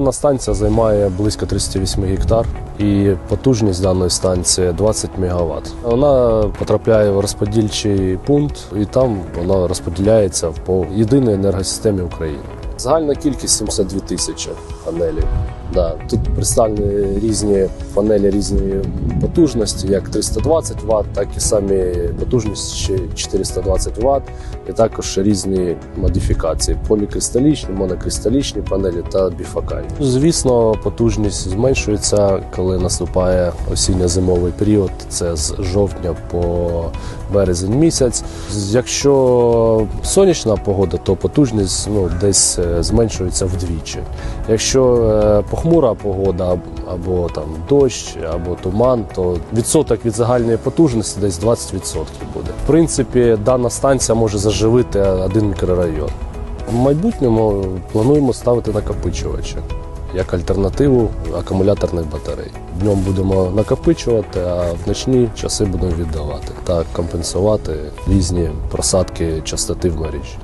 Дана станція займає близько 38 гектар і потужність даної станції 20 МВт. Вона потрапляє в розподільчий пункт і там вона розподіляється по єдиній енергосистемі України. Загальна кількість 72 тисячі панелей. Да, тут представлені різні панелі різної потужності, як 320 Вт, так і самі потужності 420 Вт, і також різні модифікації: полікристалічні, монокристалічні панелі та біфокальні. Звісно, потужність зменшується, коли наступає осінньо-зимовий період. Це з жовтня по березень місяць. Якщо сонячна погода, то потужність ну, десь е, зменшується вдвічі. Якщо е, похмура погода або там дощ, або туман, то відсоток від загальної потужності десь 20% буде. В принципі, дана станція може заживити один мікрорайон. В майбутньому плануємо ставити накопичувачі як альтернативу акумуляторних батарей. Днем будемо накопичувати, а в ночні часи будемо віддавати та компенсувати різні просадки частоти в мережі.